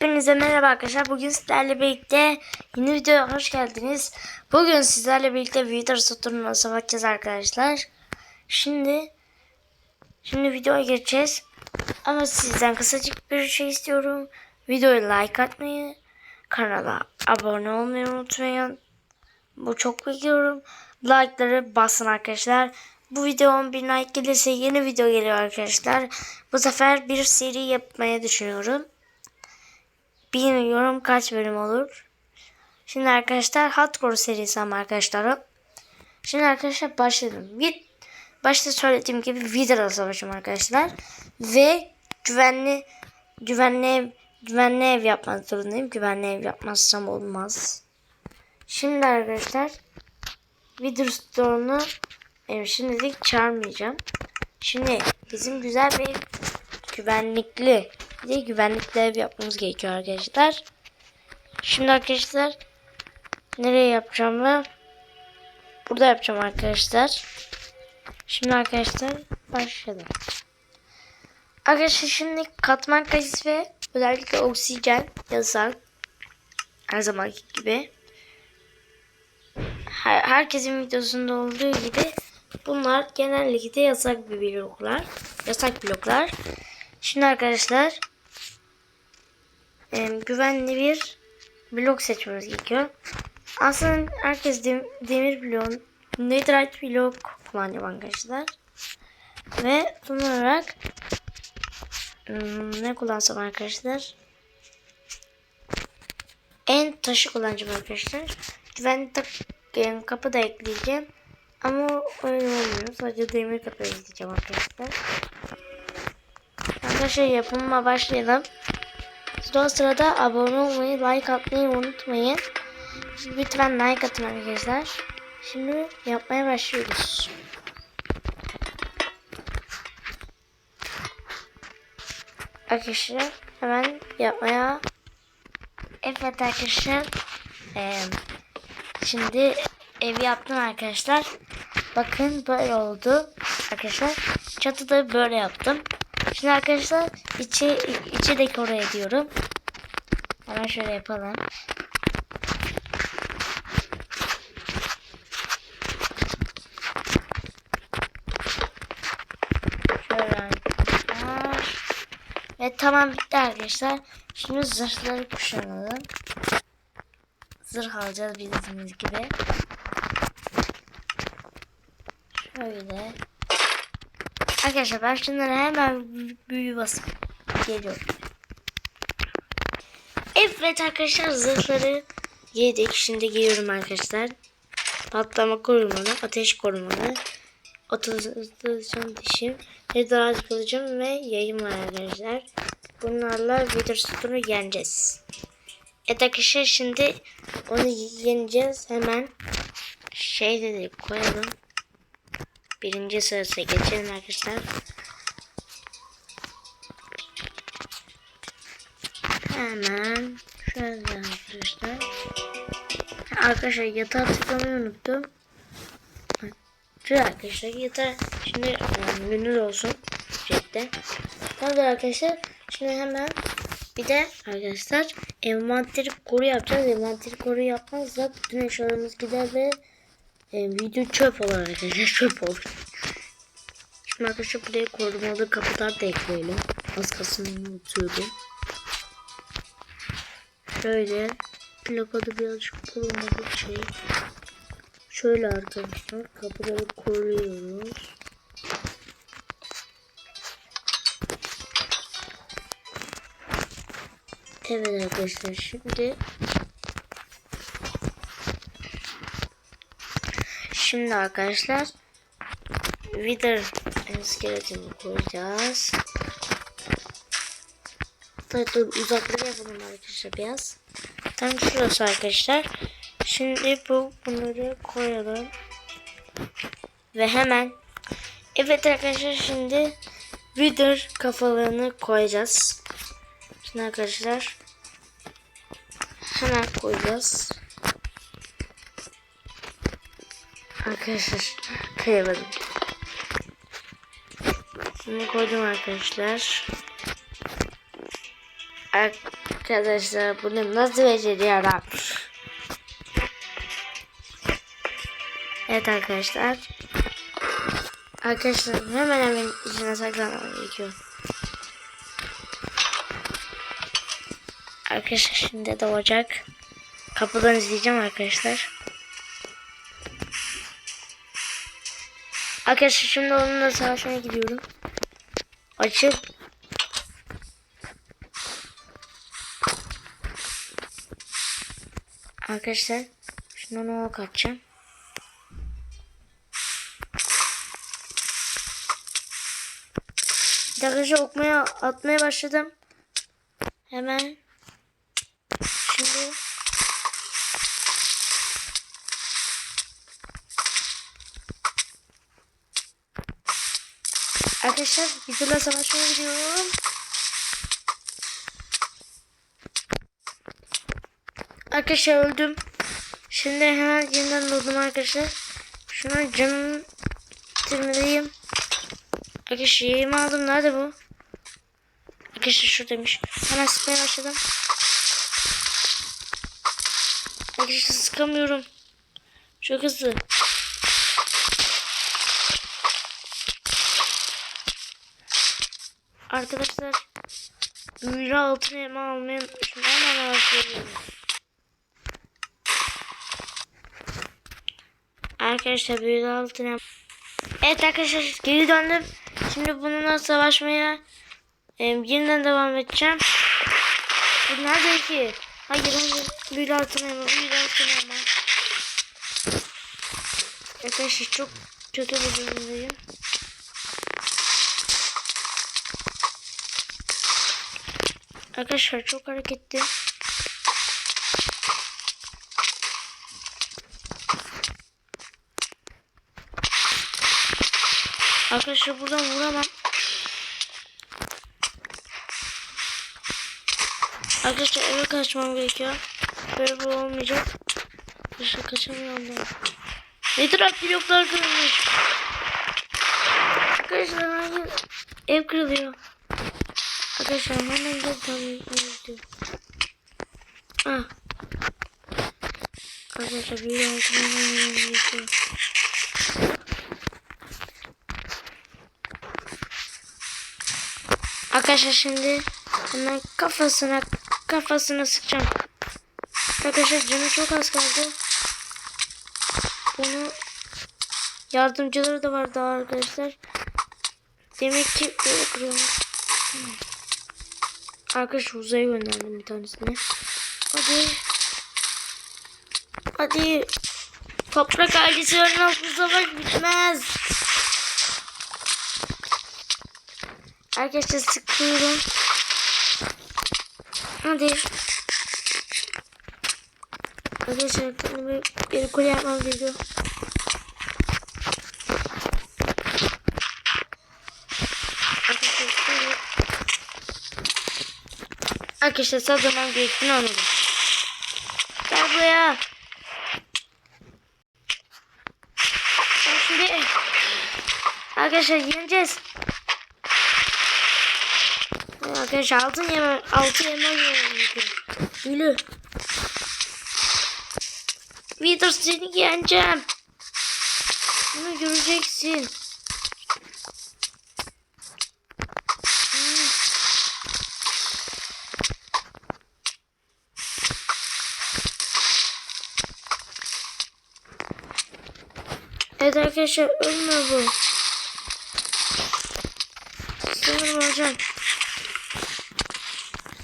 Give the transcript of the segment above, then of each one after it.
Hepinize merhaba arkadaşlar. Bugün sizlerle birlikte yeni videoya hoş geldiniz. Bugün sizlerle birlikte Wither Saturn'u nasıl bakacağız arkadaşlar. Şimdi şimdi videoya geçeceğiz. Ama sizden kısacık bir şey istiyorum. Videoya like atmayı, kanala abone olmayı unutmayın. Bu çok bekliyorum. Like'ları basın arkadaşlar. Bu video 10 bin like gelirse yeni video geliyor arkadaşlar. Bu sefer bir seri yapmaya düşünüyorum. Bilmiyorum kaç bölüm olur. Şimdi arkadaşlar Hardcore serisi ama arkadaşlar. Şimdi arkadaşlar başladım. Bir, başta söylediğim gibi Vidar'a savaşım arkadaşlar. Ve güvenli güvenli ev, güvenli ev yapmak zorundayım. Güvenli ev yapmazsam olmaz. Şimdi arkadaşlar Wither Store'unu e, şimdilik çağırmayacağım. Şimdi bizim güzel bir güvenlikli bir de güvenlikli ev yapmamız gerekiyor arkadaşlar. Şimdi arkadaşlar nereye yapacağımı burada yapacağım arkadaşlar. Şimdi arkadaşlar başlayalım. Arkadaşlar şimdi katman kayısı ve özellikle oksijen yasak. Her zamanki gibi. Her, herkesin videosunda olduğu gibi bunlar genellikle yasak bir bloklar. Yasak bloklar. Şimdi arkadaşlar e, güvenli bir blok seçmemiz gerekiyor. Aslında herkes dem- demir blok, netherite blok kullanıyor arkadaşlar. Ve son olarak ne kullansam arkadaşlar? En taşı kullanacağım arkadaşlar. Güvenli yani kapı da ekleyeceğim. Ama öyle olmuyor. Sadece demir kapı ekleyeceğim arkadaşlar. Arkadaşlar yapımına başlayalım. Sonra sırada abone olmayı, like atmayı unutmayın. Lütfen like atın arkadaşlar. Şimdi yapmaya başlıyoruz. Arkadaşlar hemen yapmaya Evet arkadaşlar eee, Şimdi evi yaptım arkadaşlar Bakın böyle oldu Arkadaşlar çatıda böyle yaptım Şimdi arkadaşlar içi, içi dekore ediyorum Hemen şöyle yapalım. Şöyle arkadaşlar. Ve tamam bitti arkadaşlar. Şimdi zırhları kuşanalım. Zırh alacağız bildiğiniz gibi. Şöyle Arkadaşlar ben şunları hemen büyü basıp geliyorum. Evet arkadaşlar zırhları yedik. Şimdi geliyorum arkadaşlar. Patlama korumalı, ateş korumalı, otizasyon dişim, hidraj kılıcım ve yayım var arkadaşlar. Bunlarla Wither Stone'u yeneceğiz. Evet arkadaşlar şimdi onu yeneceğiz. Hemen şey dedik koyalım. Birinci sırası geçelim arkadaşlar. Hemen şöyle arkadaşlar. Arkadaşlar yatağı tıklamayı unuttum. Şöyle arkadaşlar yatağı şimdi yani gönül olsun cepte. Tamamdır arkadaşlar. Şimdi hemen bir de arkadaşlar envanteri koru yapacağız. Envanteri koru yapmazsak bütün eşyalarımız gider ve e, video çöp olur arkadaşlar. Çöp olur. Şimdi arkadaşlar buraya korumalı kapılar da ekleyelim. Az kalsın unutuyordum. Şöyle plakada birazcık korumalı şey. Şöyle arkadaşlar kapıları koruyoruz. Evet arkadaşlar şimdi Şimdi arkadaşlar Wither iskeletini koyacağız. Dur, dur uzakları yapalım arkadaşlar biraz. Tam şurası arkadaşlar. Şimdi bu bunları koyalım. Ve hemen Evet arkadaşlar şimdi Wither kafalarını koyacağız. Şimdi arkadaşlar hemen koyacağız. Arkadaşlar kayamadım. Şimdi koydum arkadaşlar. Arkadaşlar bunu nasıl beceriyorum? Evet arkadaşlar. Arkadaşlar hemen hemen içine saklanmam gerekiyor. Arkadaşlar şimdi doğacak. Kapıdan izleyeceğim arkadaşlar. Arkadaşlar şimdi onunla savaşmaya gidiyorum. Açıl. Arkadaşlar şimdi ona ok atacağım. Arkadaşlar okmaya atmaya başladım. Hemen. Şimdi. Arkadaşlar videoda savaşmaya gidiyorum. Arkadaşlar öldüm. Şimdi hemen yeniden doğdum arkadaşlar. Şuna canım bitirmeliyim. Arkadaşlar yerimi aldım. Nerede bu? Arkadaşlar şuradaymış. Hemen sıkmaya başladım. Arkadaşlar sıkamıyorum. Çok hızlı. Arkadaşlar büyülü altın elma almayı unutmuşum. Hemen alıyorum. Arkadaşlar büyülü altın elma. Evet arkadaşlar geri döndüm. Şimdi bununla savaşmaya e, yeniden devam edeceğim. Bu nerede ki? Hayır hayır. Büyülü altın elma. Büyülü altın elma. Arkadaşlar çok kötü bir durumdayım. Arkadaşlar çok hareketli. Arkadaşlar buradan vuramam. Arkadaşlar eve kaçmam gerekiyor. Böyle bu olmayacak. Arkadaşlar kaçamıyorum ben. Nedir bloklar kırılmış. Arkadaşlar hayır. Ev kırılıyor. Arkadaşlar hemen de tanıyorum. Ah. Arkadaşlar bir altına Arkadaşlar şimdi hemen kafasına kafasına sıkacağım. Arkadaşlar canı çok az kaldı. Bunu yardımcıları da var daha arkadaşlar. Demek ki böyle kırıyormuş. Hmm. Arkadaşlar uzaya gönderdim bir tanesini. Hadi. Hadi. Toprak ailesi ölmez bu savaş bitmez. Arkadaşlar sıkıyorum. Hadi. Arkadaşlar kendime bir kule yapmam gerekiyor. Arkadaşlar Arkadaşlar saldırmam gerektiğini anladım. Gel buraya. Şimdi Arkadaşlar yeneceğiz. Arkadaşlar altın yemem, altı yemem gerekiyor. Gülü. Vitor seni yeneceğim. Bunu göreceksin. Evet arkadaşlar ölmüyor bu. Sanırım hocam.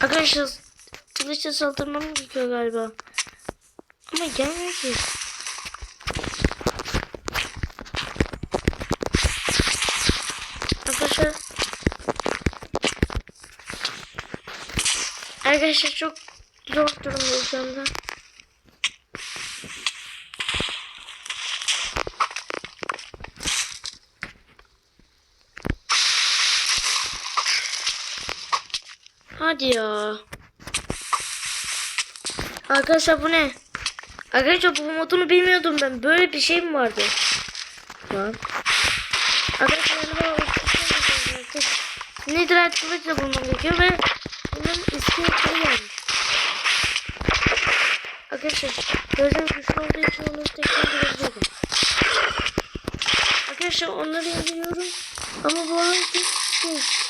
Arkadaşlar kılıçla saldırmam gerekiyor galiba. Ama gelmiyor ki. Arkadaşlar Arkadaşlar çok zor durumda şu anda. Hadi. Arkadaşlar bu ne? Arkadaşlar bu modunu bilmiyordum ben. Böyle bir şey mi vardı? Lan. Arkadaşlar yanıma Netherite kılıçla bulmam gerekiyor ve bunun iskeletleri gelmiş. Arkadaşlar gözüm güçlü olduğu için onu tekrar görebiliyorum. Arkadaşlar onları indiriyorum. Ama bu arada şey.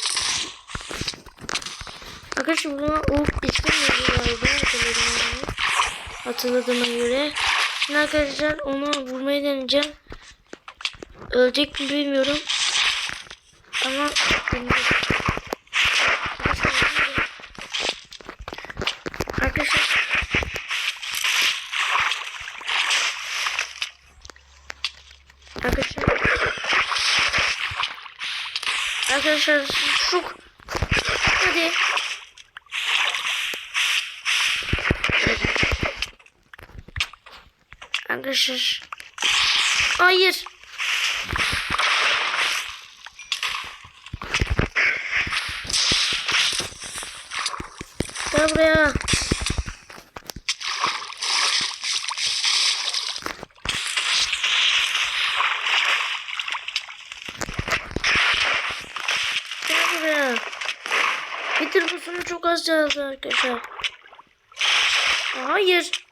Arkadaşlar buna ufuk istemiyordu galiba hatırladığıma göre. Şimdi arkadaşlar onu vurmayı deneyeceğim. Ölecek mi bilmiyorum. Ama. Arkadaşlar Arkadaşlar Arkadaşlar şu Hadi Arkadaşlar Hayır Gel buraya. Bitir bu sonu çok az caldı arkadaşlar. Hayır.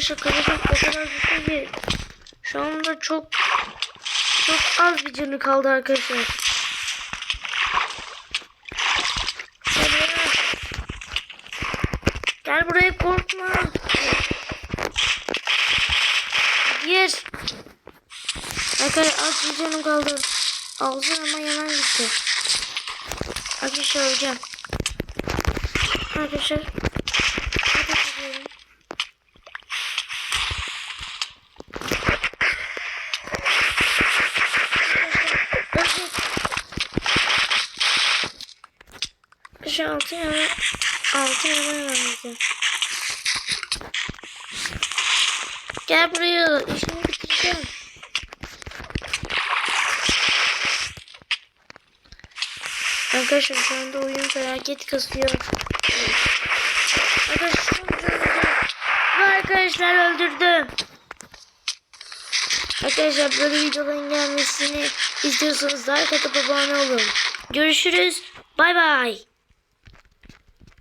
Arkadaşlar kafam o kadar güçlü ki. Şu anda çok çok az bir canı kaldı arkadaşlar. Gel buraya. Korkma. Hayır. Arkadaşlar az bir canım kaldı. Ağzım ama yalan gitti. Arkadaşlar öleceğim. Arkadaşlar. 5'e 6 yana 6 yana vermemiz Gel buraya işini bitireceğim. Arkadaşlar şu anda oyun felaket kasıyor. Arkadaşlar arkadaşlar öldürdüm. Arkadaşlar böyle videoların gelmesini istiyorsanız like atıp abone olun. Görüşürüz. Bay bay.